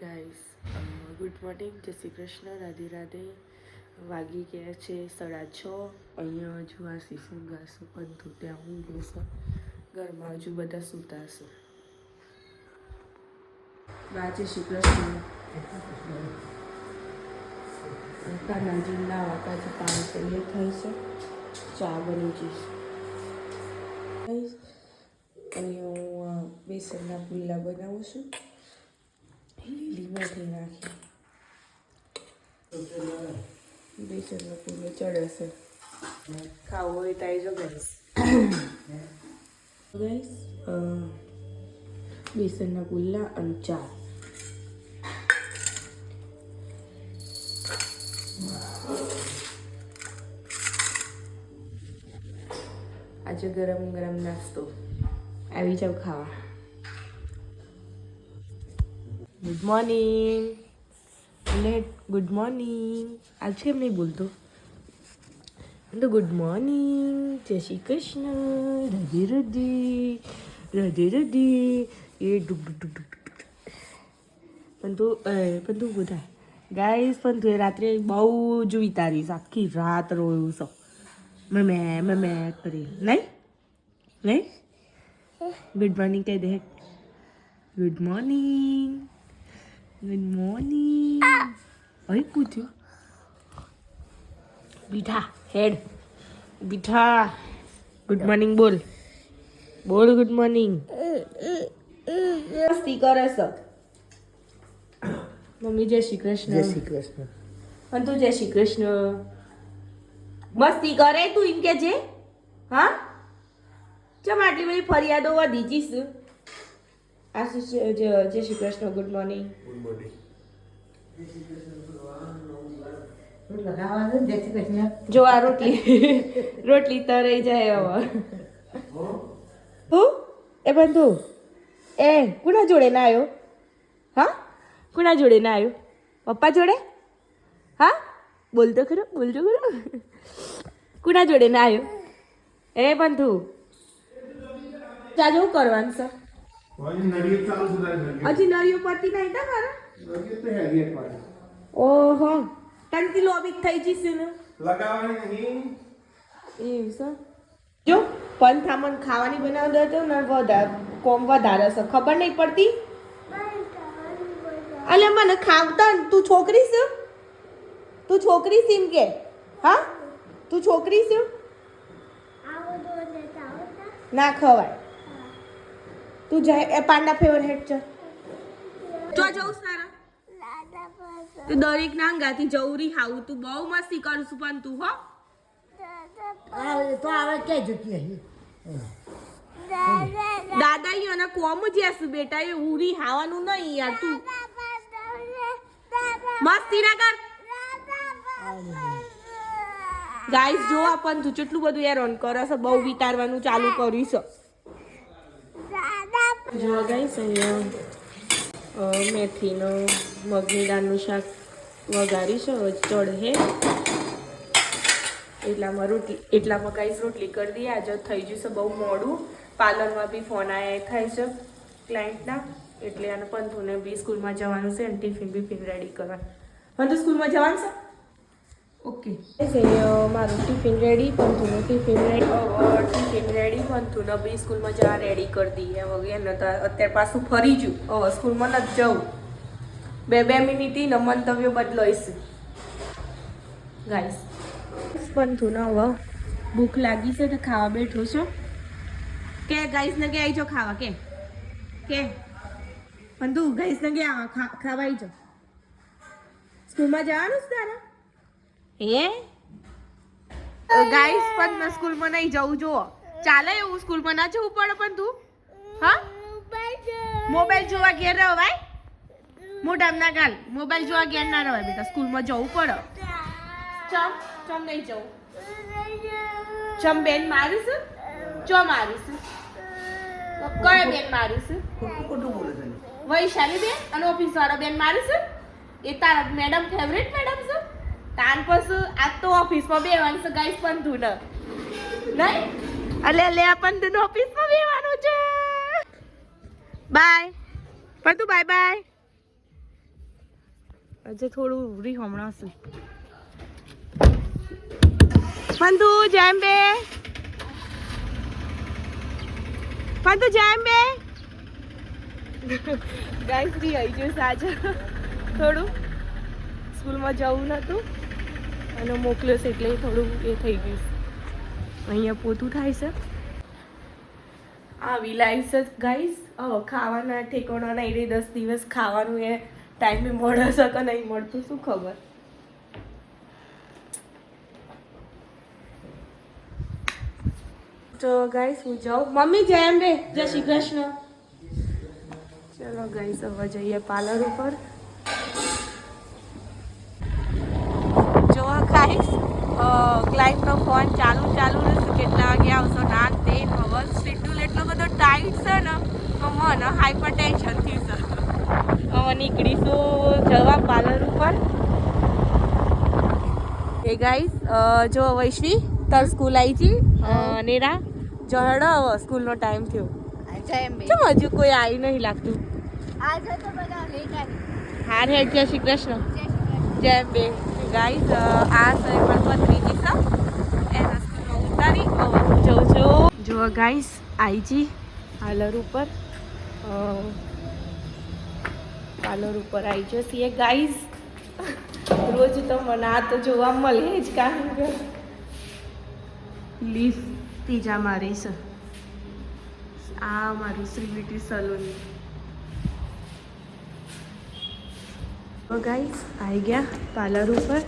Guys good morning જય શ્રી કૃષ્ણ. રાધે રાધે. વાગી ગયા છે સાડા છ. અહીંયા હજુ આ શીશું ગાશું પણ ત્યાં હું બેસો ઘરમાં હજુ બધા સૂતા છે બા શ્રી કૃષ્ણ. કાનાજી નાવા કાજુ પાણી તૈયાર થઈ છે. ચા બની જઈશ. અહીંયા હું બેસનના પુલ્લા બનાવું છું. લીલી મેથી નાખી બેસનનો પૂરો ચડે છે ખાવું હોય તો આવી જો ગઈશ ગઈશ બેસનના ગુલ્લા અને ચા આજે ગરમ ગરમ નાસ્તો. આવી જાવ ખાવા. Good morning late good morning આજ કેમ નહીં બોલતો તો ગુડ મોર્નિંગ જય શ્રી કૃષ્ણ રાધે રધી રાધે રાધે એ ડુબ ડુબ ડુબ. પણ તું પણ તું બધા ગાઈસ પણ તું રાત્રે બહુ જ વિતારીશ આખી રાત રોયું છો મમે મમે કરી નહીં નહીં ગુડ મોર્નિંગ કહી દે ગુડ મોર્નિંગ ગુડ મોર્નિંગ અહીં પૂછ્યું બીઠા હેડ બીઠા ગુડ મોર્નિંગ બોલ. બોલ ગુડ મોર્નિંગ મસ્તી કરે છે. મમ્મી જય શ્રી કૃષ્ણ. જય શ્રી કૃષ્ણ. પણ તું જય શ્રી કૃષ્ણ. મસ્તી કરે તું એમ કે જે હા? ચમ આટલી બધી ફરિયાદો વધી જઈશ? આશીષ જય જય Shri Krishna good morning good morning જય શ્રી કૃષ્ણ. જો આ રોટલી રોટલી તરાઈ જાય હવે. હું? એ બંધુ? એ કુના જોડે ના આવ્યો હા? કુના જોડે ના આવ્યો પપ્પા જોડે? હા? બોલતો ખરો બોલજો ખરો. કુના જોડે ના આવ્યો એ બંધુ. ચાલો જાજુ કરવાનું છે. હજી નળીઓ પડતી નહીં તા મારા ઓહો તનથી લોબી થઈ જઈશું ને એવું છે જો પંથામણ ખાવાની બનાવતો હતો ને વધારે કોમ વધારે છે ખબર નહીં પડતી અલે મને ખાવતા ને તું છોકરી છે તું છોકરી છે એમ કે હા તું છોકરી છે ના ખવાય તું જાય એ પાંડા ફેવર હેડ જો જવું સારા. તું દરેક ના અંગાથી જવરી હાવું તું બહુ મસ્તી કરું છું પણ તું હો. તો આવે ક્યાં જતી હશે? દાદા અને કોમ જેસ બેટા એ ઉરી હાવાનું નહીં યાર તું. મસ્તી ના કર. ગાઈસ જો આપણ પણ તું કેટલું બધું યાર ઓન કરે છે બહુ વિતારવાનું ચાલુ કર્યું છે. જો ગાઈસ અહીંયા મેથીનો મગની દાળનું શાક વઘારી છે ચડે એટલામાં રોટલી, એટલામાં ગાઈસ રોટલી કરી દઈએ. આજે થઈ જશે બહુ મોડું. પાર્લરમાં બી ફોન આવ્યા થાય છે ક્લાયન્ટના. એટલે આને પંથુને બી સ્કૂલમાં જવાનું છે અને ટિફિન બિફિન રેડી કરવાનું પંથુ સ્કૂલમાં જવાનું છે? ઓકે મારું ટિફિન રેડી પંથુનું ટિફિન રેડી ટિફિન રેડી પંથુને. બી સ્કૂલમાં જવા રેડી કરી દઈએ હવે એને તો અત્યારે પાછું ફરી જુ હવે સ્કૂલમાં નથી જવું. બે બે મિનિટ ને મંતવ્ય બદલાઈશ. ગાઈસ પંથુને હવે ભૂખ લાગી છે તો ખાવા બેઠો છો. કે ગાઈસ ને કે આવી જાઓ ખાવા કે? કે? પંથુ ગાઈસ ને કે આવા ખાવા આવી જાઓ સ્કૂલમાં જવાનું છે તારા? હે? ગાઈસ પણ મેં સ્કૂલમાં નહીં જવું જો ચાલે એવું સ્કૂલમાં? ના જવું પડે પણ તું? હા? મોબાઈલ જોવા ઘેર રવાય? મોઢામ ના ગાલ. મોબાઈલ જોવા ઘેર ના રહેવાય બેટા સ્કૂલમાં જવું પડે. ચમ ચમ નહીં જવું. ચમ બેન મારીશ? ચો મારીશ? કયો બેન મારીશ? વૈશાલી બેન અને ઓફિસ વાળા બેન મારીશ? એ તારા મેડમ ફેવરેટ મેડમ છે? તાન પછી આજ તો ઓફિસમાં બેવાનું છે ગાઈસ પણ તું નહીં? અલે આ પણ તું ઓફિસમાં બેવાનું છે. બાય પણ તું બાય બાય આજે થોડું ઉભરી હમણાં છું. પંતુ જેમ બે પંતુ જેમ બે ગાઈસ ફ્રી આવી ગયું સાજા થોડું. સ્કૂલમાં જવું નહોતું અને મોકલ્યો છે એટલે થોડું એ થઈ ગયું અહીંયા પોતું થાય છે. આવી લાઈફ છે. ગાઈસ ખાવાના ઠેકાણા નહીં દસ દિવસ ખાવાનું એ ટાઈમે મળે છે કે નહીં મળતું, શું ખબર? તો ગાઈસ હું જાઉં. મમ્મી, જય રે જય શ્રી કૃષ્ણ. ચલો ગાઈસ હવે જઈએ પાર્લર ઉપર જો ગાઈસ ક્લાઇન્ટનો ફોન ચાલુ ચાલુ રહેશે કેટલા વાગે આવશો ના તે હવે શેડ્યુલ એટલો બધો ટાઈટ છે ને મને હાઈપર ટેન્શન થઈ હવે નીકળીશું જવા પાર્લર ઉપર. એ ગાઈસ જો વૈશ્વી તાર સ્કૂલ આવી છી નેરા? જો હેડો હવે સ્કૂલનો ટાઈમ થયો. કેમ હજુ કોઈ આવી નહીં લાગતું? હાર હેડ જય શ્રી કૃષ્ણ. જય બે ગાઈસ આ છે પણ ત્રીજી છે એના સ્કૂલમાં ઉતારી. જઉં છું જો ગાઈસ આઈજી પાર્લર ઉપર. પાર્લર ઉપર આવી જશે. ગાઈઝ રોજ તો મને આ તો જોવા મળે જ કારણ કે લીફ ત્રીજા મારી છે આ મારું શ્રી બ્યુટી સલૂન ગાઈઝ આવી ગયા પાર્લર ઉપર.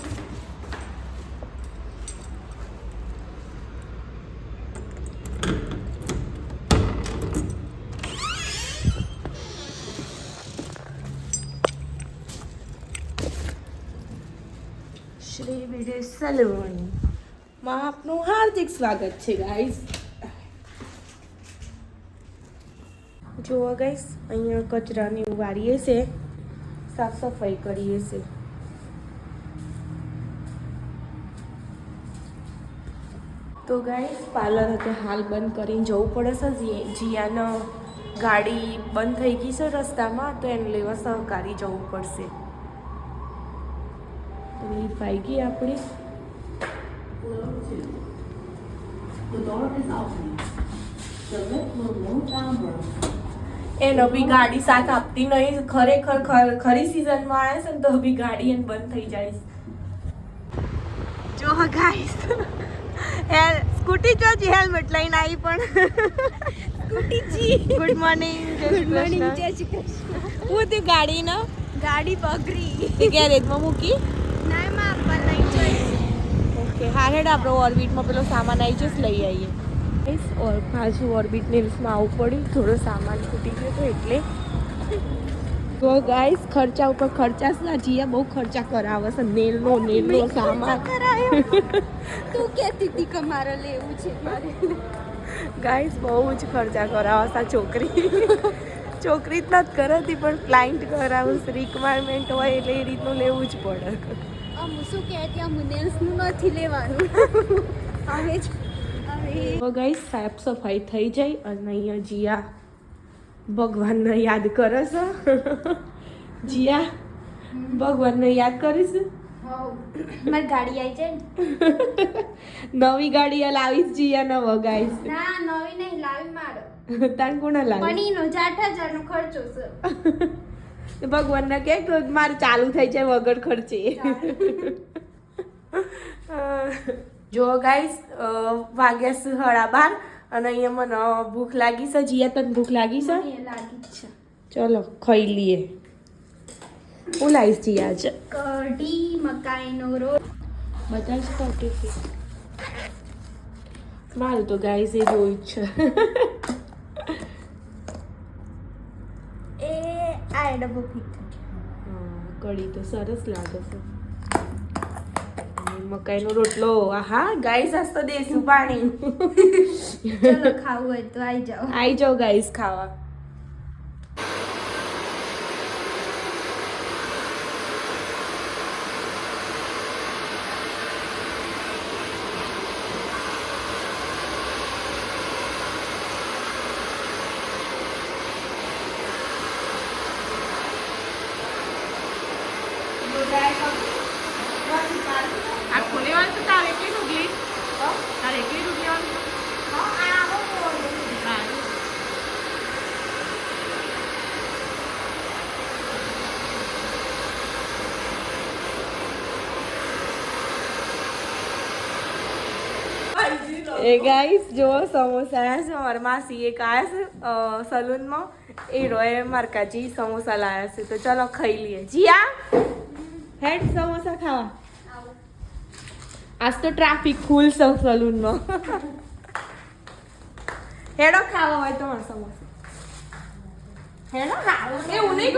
શ્રી બ્યુટી સલૂનમાં આપનું હાર્દિક સ્વાગત છે ગાઈસ જુઓ ગાઈસ અહીંયા કચરાની વારીએ છે સાફ સફાઈ કરીએ છે તો ગાઈસ પાર્લર હતું હાલ બંધ કરીને જવું પડે છે જીયાનો ગાડી બંધ થઈ ગઈ છે રસ્તામાં તો એને લેવા સહકારી જવું પડશે તો ગઈ આપણી એનો બી ગાડી સાથ આપતી નહીં ખરેખર ખર- સિઝનમાં આવે છે ને તો બી ગાડી એને બંધ થઈ જાય જો ગાઈસ સ્કૂટી જો જી હેલ્મેટ લઈને આવી પણ ગુડ મોર્નિંગ ગુડ મોર્નિંગ જય શ્રી કૃષ્ણ હું તે ગાડી ન ગાડી બગડી ગેરેજમાં મૂકી ના આપવા લઈ જઈશ ઓકે હા હેડ આપણે ઓર્બિટમાં પેલો સામાન આવી જશે લઈ આવીએ ઓર પાછું ઓર્બિટ નેલ્સમાં આવવું પડ્યું. થોડો સામાન ખૂટી ગયો તો એટલે. તો ગાઈસ ખર્ચા ઉપર ખર્ચા છે જીયા બહુ ખર્ચા કરાવે છે. નેલનો નેલનો સામાન. તું કહેતી હતી કે મારે લેવું છે મારે? ગાઈસ બહુ જ ખર્ચા કરાવે છે છોકરી. છોકરી જ નથી કરતી પણ ક્લાયન્ટ કરાવું રિક્વાયરમેન્ટ હોય એટલે એ રીતનું લેવું જ પડે. અમ શું કહેતી આ મુનેલ્સનું નથી લેવાનું. હવે જ. હવે હવે ગાઈસ સાફ સફાઈ થઈ જાય અને અહીંયા જીયા ભગવાનને યાદ કરે છે. જીયા ભગવાનને યાદ કરીશ? મારી ગાડી આવી જાય નવી ગાડી લાવીશ જીયા ન વગાઈશ ના નવી નહીં લાવી મારો. તાર કોણ લાવી? પણીનો આઠ હજારનો ખર્ચો છે. ભગવાનને કે કે મારે ચાલુ થઈ જાય વગર ખર્ચે. જો ગાઈસ વાગ્યા છે હળા બાર અને અહીંયા મને ભૂખ લાગી છે જીયા તને ભૂખ લાગી છે? લાગી છે. ચલો ખાઈ લઈએ. હું લાવીશ જીયા આજે? કઢી મકાઈનો રોટ બધા જ તો ટિફિન મારું તો ગાઈસ એ જોયું જ છે એ આ ડબ્બો ફિટ કઢી તો સરસ લાગે છે. મકાઈનો રોટલો આહા ગાઈસ આજ તો દેશું પાણી. ચલો ખાવું હોય તો આવી જાઓ. આઈ જાઓ ગાઈસ ખાવા. એ. ગાઈસ જો સમોસા આયા છે મારા માસી એક આવ્યા છે સલૂનમાં એ રોએ મારકાજી સમોસા લાવ્યા છે. તો ચલો ખાઈ લઈએ. જીયા! હેડ સમોસા ખાવા. આજ તો ટ્રાફિક ફૂલ છે સલૂનમાં હેડો ખાવા હોય તમારો મારા સમોસા. હેડો. એવું નહીં.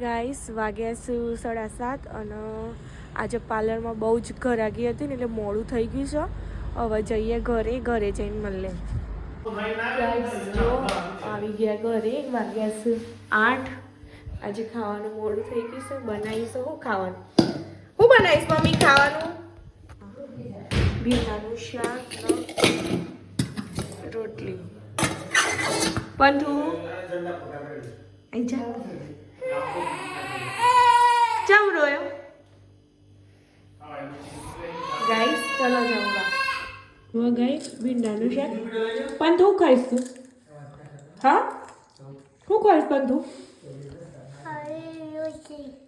ગાઈસ, વાગ્યા છે સાડા સાત અને આજે પાર્લરમાં બહુ જ ઘરાગી હતી ને એટલે મોડું થઈ ગયું છે. હવે જઈએ ઘરે ઘરે જઈને મળીએ. જો, આવી ગયા ઘરે, વાગ્યા છે આઠ. આજે ખાવાનું મોડું થઈ ગયું છે. બનાવીશ હું ખાવાનું? શું બનાવીશ, મમ્મી, ખાવાનું? ભીંડાનું શાક રોટલી. પંથુ અહીં જા. ચમ રોયો ગાઈસ ચલો જમવા. હું ગાઈસ ભીંડાનું શાક. પણ તું ખાઈશ તું? હા? શું ખાઈશ પણ તું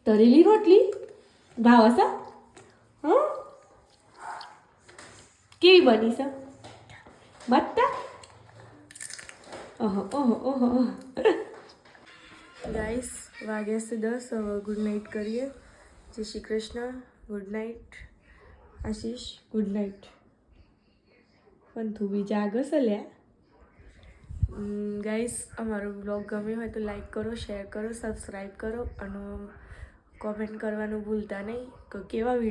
તરેલી રોટલી? ભાવ હશે હા? કેવી બની છે? બત્તા? ઓહો ઓહો ઓહો ઓહો. ગાઈસ વાગ્યા છે દસ. હવે ગુડ નાઇટ કરીએ. જય Shri Krishna. Good night. Ashish, good night. પણ તું બીજા આગળ છે ગાઈસ, અમારો બ્લોગ ગમ્યો હોય તો લાઈક કરો, શેર કરો સબસ્ક્રાઈબ કરો અને કોમેન્ટ કરવાનું ભૂલતા નહીં. કે કેવા વીડિયો